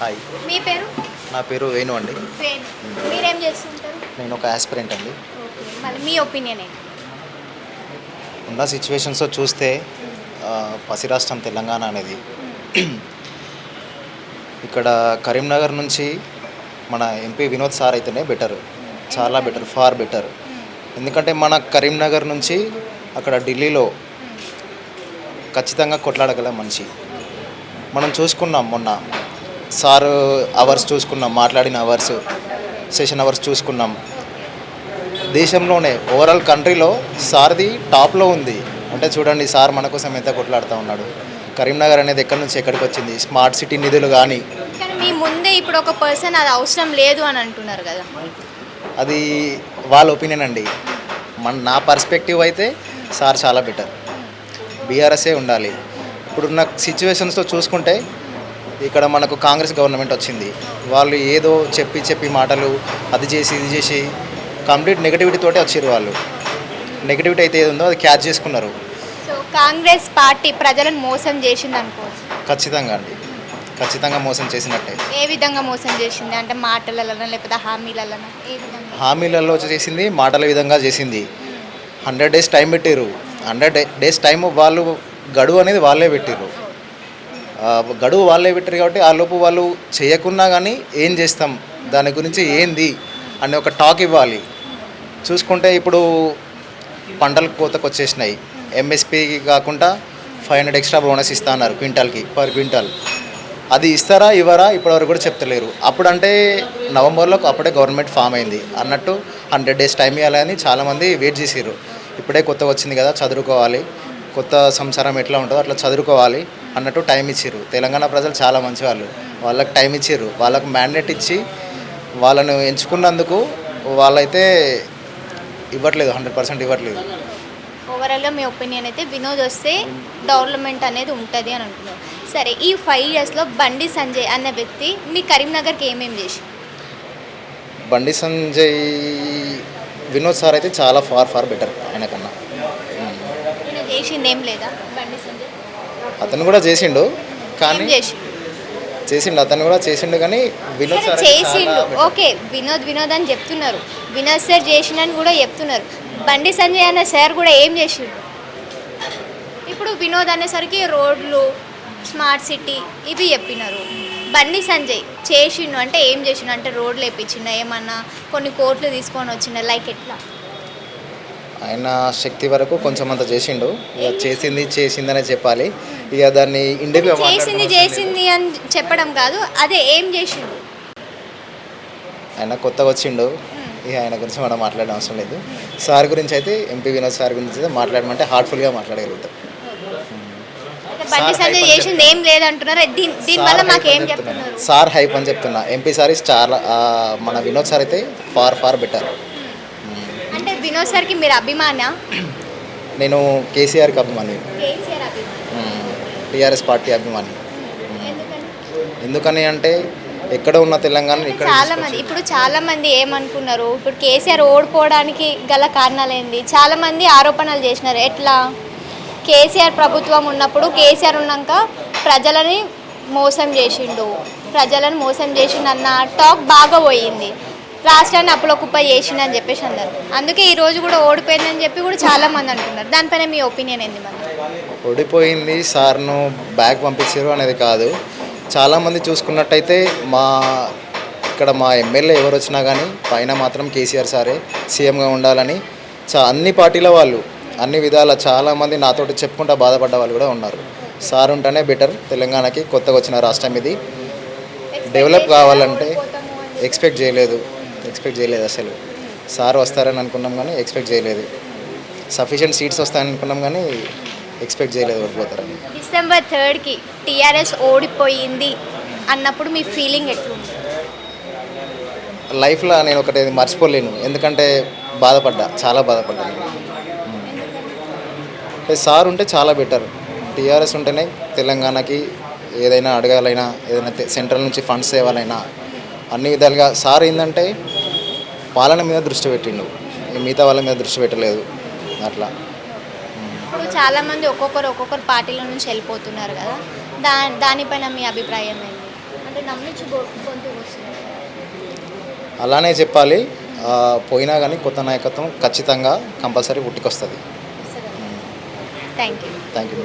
Hi. మీ పేరు? నా పేరు వేణు అండి. మీరేం చేస్తుంటారు? నేను ఒక ఆస్పిరెంట్ అండి. ఓకే. మరి మీ ఒపీనియన్ ఏంటి? ఉన్న సిచ్యువేషన్స్లో చూస్తే పసి రాష్ట్రం తెలంగాణ అనేది. ఇక్కడ కరీంనగర్ నుంచి మన ఎంపీ వినోద్ సార్ అయితేనే బెటర్ చాలా బెటర్ ఫార్ బెటర్ ఎందుకంటే మన కరీంనగర్ నుంచి అక్కడ ఢిల్లీలో ఖచ్చితంగా కొట్లాడగల మనిషి. మనం చూసుకున్నాం మొన్న. సార్ అవర్స్ చూసుకున్నాం మాట్లాడిన అవర్స్ సెషన్ అవర్స్ చూసుకున్నాం. దేశంలోనే ఓవరాల్ కంట్రీలో సార్ది టాప్లో ఉంది. అంటే చూడండి సార్ మన కోసం ఎంత కొట్లాడుతూ ఉన్నాడు. కరీంనగర్ అనేది ఎక్కడి నుంచి ఎక్కడికి వచ్చింది? స్మార్ట్ సిటీ నిధులు కానీ. మీ ముందే ఇప్పుడు ఒక పర్సన్ అది అవసరం లేదు అని అంటున్నారు కదా. అది వాళ్ళ ఒపీనియన్ అండి. మన నా పర్స్పెక్టివ్ అయితే సార్ చాలా బెటర్ బీఆర్ఎస్ఏ ఉండాలి. ఇప్పుడున్న సిచ్యువేషన్స్తో చూసుకుంటే ఇక్కడ మనకు కాంగ్రెస్ గవర్నమెంట్ వచ్చింది. వాళ్ళు ఏదో చెప్పి చెప్పి మాటలు అది చేసి ఇది చేసి కంప్లీట్ నెగటివిటీ తోటే వచ్చారు వాళ్ళు. నెగటివిటీ అయితే ఏది ఉందో అది క్యాచ్ చేసుకున్నారు. సో కాంగ్రెస్ పార్టీ ప్రజలను మోసం చేసింది అనుకోవచ్చు ఖచ్చితంగా అండి. ఖచ్చితంగా మోసం చేసినట్టే. ఏ విధంగా మోసం చేసింది? అంటే మాటలలోనా లేకపోతే హామీలలోనా? ఏ విధంగా? హామీలలో చేసింది మాటల విధంగా చేసింది. హండ్రెడ్ డేస్ టైం పెట్టారు హండ్రెడ్ డేస్ టైం వాళ్ళు గడువు అనేది వాళ్ళే పెట్టారు గడువు వాళ్ళే పెట్టారు కాబట్టి ఆ లోపు వాళ్ళు చేయకున్నా కానీ ఏం చేస్తాం? దాని గురించి ఏంది? అనే ఒక టాక్ ఇవ్వాలి. చూసుకుంటే ఇప్పుడు పంటలు కోతకు వచ్చేసినాయి ఎంఎస్పీకి కాకుండా ఫైవ్ హండ్రెడ్ ఎక్స్ట్రా బోనస్ ఇస్తా అన్నారు క్వింటాల్కి పర్ క్వింటాల్. అది ఇస్తారా ఇవ్వరా? ఇప్పటివరకు కూడా చెప్తలేరు. అప్పుడంటే నవంబర్లో అప్పుడే గవర్నమెంట్ ఫామ్ అయింది. అన్నట్టు హండ్రెడ్ డేస్ టైం ఇవ్వాలని చాలామంది వెయిట్ చేసారు ఇప్పుడే కొత్తగా వచ్చింది కదా చదువుకోవాలి. కొత్త సంసారం ఎట్లా ఉంటుందో అట్లా చదువుకోవాలి. అన్నట్టు టైం ఇచ్చారు తెలంగాణ ప్రజలు చాలా మంచి వాళ్ళు వాళ్ళకి టైం ఇచ్చారు వాళ్ళకు మ్యాండేట్ ఇచ్చి వాళ్ళను ఎంచుకున్నందుకు వాళ్ళైతే ఇవ్వట్లేదు హండ్రెడ్ పర్సెంట్ ఇవ్వట్లేదు. ఓవరాల్గా మీ ఒపీనియన్ అయితే వినోద్ వస్తే డెవలప్మెంట్ అనేది ఉంటుంది అని అంటున్నారు. సరే ఈ ఫైవ్ ఇయర్స్లో బండి సంజయ్ అనే వ్యక్తి మీ కరీంనగర్కి ఏమేమి చేసి? బండి సంజయ్ వినోద్ సార్ అయితే చాలా ఫార్ ఫార్ బెటర్ ఆయన కన్నా ఉమ్. ఈయన చేసింది ఏం లేదా బండి సంజయ్? అతను కూడా చేసిండు కానీ చేసిండు? చేసిండు అతను కూడా చేసిండు కానీ వినోద్ సరే చేసిండు. ఓకే వినోద్ వినోద్ అని చెప్తున్నారు. వినోద్ సార్ చేసిండని కూడా చెప్తున్నారు. బండి సంజయ్ అనే సార్ కూడా ఏం చేసిండు? ఇప్పుడు వినోద్ అనేసరికి రోడ్లు స్మార్ట్ సిటీ ఇవి చెప్పినారు. బండి సంజయ్ చేసిండు అంటే ఏం చేసిండు? అంటే రోడ్లు వేపించిండ ఏమన్నా కొన్ని కోట్లు తీసుకొని వచ్చిండ లైక్ ఎట్లా? ఆయన శక్తి వరకు కొంచెం అంత చేసిండు. ఇక చేసింది చేసిందనే చెప్పాలి. ఇక దాన్ని ఇండివిగా చేసింది చేసింది అని చెప్పడం కాదు అదే ఏం చేసిండు? ఆయన కొత్తగా వచ్చిండు. ఇక ఆయన గురించి మనం మాట్లాడడం అవసరం లేదు. సార్ గురించి అయితే ఎంపీ వినోద్ సార్ గురించి అయితే మాట్లాడమంటే హార్ట్ఫుల్గా మాట్లాడగలుగుతాం. బండి సంజయ్ చేసింది ఏం లేదంటున్నారు. దీని దీనివల్ల సార్ మాకు hype ఏం అని చెప్తున్నా. చెప్తున్నారు? సార్ హైప్ అని చెప్తున్నా. ఎంపీ సార్ చాలా మన వినోద్ సార్ అయితే ఫార్ ఫార్ బెటర్ అంటే వినోద్ సార్కి మీరు అభిమాన? నేను కేసీఆర్కి అభిమాని. టీఆర్ఎస్ పార్టీ అభిమాని. ఎందుకని? ఎందుకని అంటే ఎక్కడ ఉన్న తెలంగాణ ఇక్కడ చాలా మంది ఇప్పుడు చాలా మంది ఏమనుకున్నారు? ఇప్పుడు కేసీఆర్ ఓడిపోవడానికి గల కారణాలు ఏంది చాలా మంది ఆరోపణలు చేసినారు. ఎట్లా? కేసీఆర్ ప్రభుత్వం ఉన్నప్పుడు కేసీఆర్ ఉన్నాక ప్రజలని మోసం చేసిండు. ప్రజలను మోసం చేసిండు అన్న టాక్ బాగా పోయింది. రాష్ట్రాన్ని అప్పుల కుప్ప చేసిండు అని చెప్పేసి అన్నారు. అందుకే ఈ రోజు కూడా ఓడిపోయిందని చెప్పి కూడా చాలా మంది అంటున్నారు. దానిపైన మీ ఒపీనియన్ ఏంది మరి? ఓడిపోయింది సార్ను బ్యాక్ పంపించారు అనేది కాదు. చాలామంది చూసుకున్నట్టయితే మా ఇక్కడ మా ఎమ్మెల్యే ఎవరు వచ్చినా కానీ పైన మాత్రం కేసీఆర్ సారే సీఎంగా ఉండాలని చా అన్ని పార్టీల వాళ్ళు అన్ని విధాల చాలామంది నాతోటి చెప్పుకుంటా బాధపడ్డ వాళ్ళు కూడా ఉన్నారు. సార్ ఉంటేనే బెటర్. తెలంగాణకి కొత్తగా వచ్చిన రాష్ట్రం ఇది. డెవలప్ కావాలంటే ఎక్స్పెక్ట్ చేయలేదు. ఎక్స్పెక్ట్ చేయలేదు అసలు. సార్ వస్తారని అనుకున్నాం కానీ ఎక్స్పెక్ట్ చేయలేదు. సఫిషియెంట్ సీట్స్ వస్తాయని అనుకున్నాం కానీ ఎక్స్పెక్ట్ చేయలేదు ఓడిపోతారని డిసెంబర్ థర్డ్కి టీఆర్ఎస్ ఓడిపోయింది అన్నప్పుడు మీ ఫీలింగ్ ఎట్లుంది? లైఫ్లో నేను ఒకటి మర్చిపోలేను. ఎందుకంటే బాధపడ్డా చాలా బాధపడ్డా సార్ ఉంటే చాలా బెటర్. టీఆర్ఎస్ ఉంటేనే తెలంగాణకి ఏదైనా అడగాలైనా ఏదైనా సెంట్రల్ నుంచి ఫండ్స్ తేవాలైనా అన్ని విధాలుగా సార్ ఏంటంటే పాలన మీద దృష్టి పెట్టిండు. మిగతా వాళ్ళ మీద దృష్టి పెట్టలేదు. అట్లా. ఇప్పుడు చాలా మంది ఒక్కొక్కరు ఒక్కొక్కరు పార్టీల నుంచి వెళ్ళిపోతున్నారు కదా. దా దానిపైన మీ అభిప్రాయం ఏంటి? అంటే నమ్మించి అలానే చెప్పాలి. ఆ, పోయినా కానీ కొత్త నాయకత్వం ఖచ్చితంగా compulsory పుట్టుకొస్తుంది. Thank you thank you